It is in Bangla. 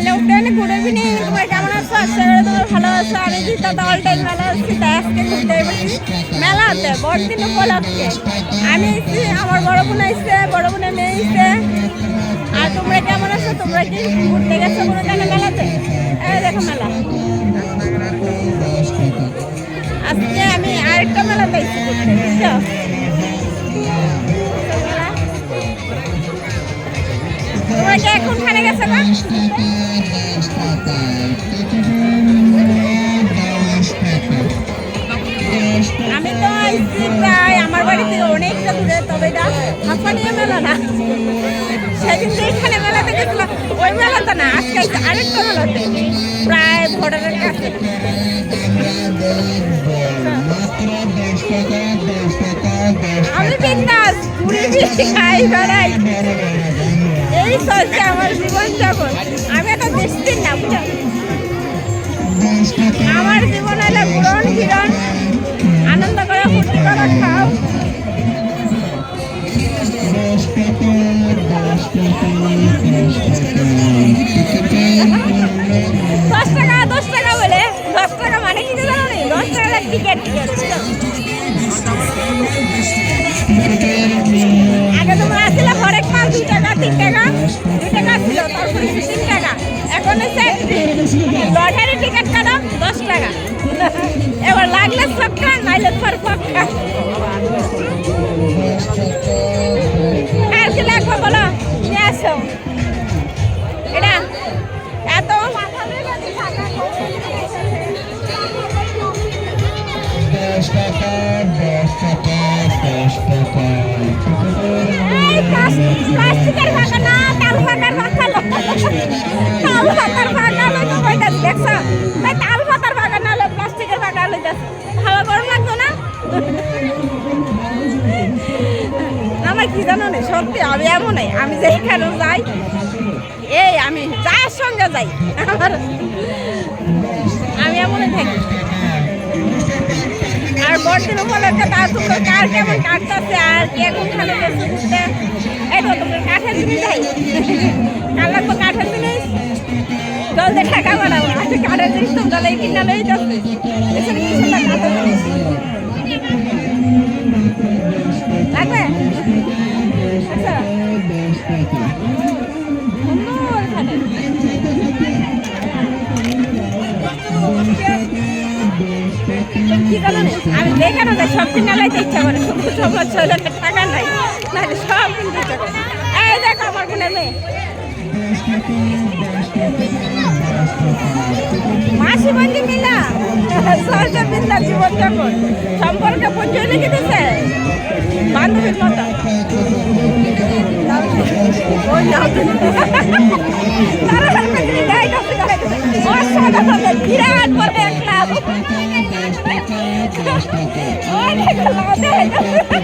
ফ্রেন্ড গুড ইভিনিং তোমরা কেমন আছো? আশা তোমরা ভালো আছো। আমি জিতা, তো অল টাইম মেলা আসছি তাই আজকে ঘুরতে এসেছি মেলাতে, বড়দিন উপলক্ষে। আমি এসেছি, আমার বড় বোন আসছে বড় বোনের মেয়ে এসছে। আর তোমরা কেমন আছো? তোমরা কি ঘুরতে গেছো কোনো জায়গায় মেলাতে? দেখো মেলা। আজকে তোমরা এখন খানে গেছো না? আমি তো আইসি প্রায়, আমার বাড়ি থেকে অনেকটা দূরে, তবে এটা মেলা না। সেদিন যে এখানে মেলাতে গেছিলাম, ওই মেলাতে না, আজকে আরেকটা মেলাতে, প্রায় ভোটারের কাছে। আমি বিন্দাস, ঘুরে খাই, বেড়াই। এই চলছে আমার জীবন যাপন আমি একটা দেশটির না আমার জীবন হলো গ্রহণ কিরণ আনন্দ করে ফুর্তি করে খাও। দশ টাকা দশ টাকা বলে? দশ টাকা মানে দশ টাকা টিকিট টিকিট তিন টাকা। এখন হচ্ছে লটারি টিকিট কাটো দশ টাকা। এবার লাগলে সক্কা নাইলে পর পক্কা আর কি লাগবে বলো নিয়ে আসো। এটা এত এই প্লাস- কি জানো না? সত্যি, আমি এমনই, আমি যেখানে যাই, এই আমি যার সঙ্গে যাই, আমার আমি এমনই থাকি। আর বড়দিন উপলক্ষে তার তোমরা কার কেমন কাটতেছে, আর কে গেছে ঘুরতে? এই তো তোমরা কাঠের জিনিস যাই কার লাগবে কাঠের জিনিস? জলদি টাকা বাড়াবো আচ্ছা কাঠের জিনিস তো জলে কিনা লই যাচ্ছে। এখানে কিছু না, কাঠের না, আমি দেখানো যায় সব কিনে লাইতে ইচ্ছা করে শুধু সব ছেলে টাকা নাই নাহলে সব কিনতে ইচ্ছা করে এই দেখো আমার বোনের মেয়ে। মাসি বন্ধু মিলা সহজে বিন্দা জীবন যাপন সম্পর্কে পরিচয় লিখে দিছে। বান্ধবীর মতো। ওই নাও তুমি।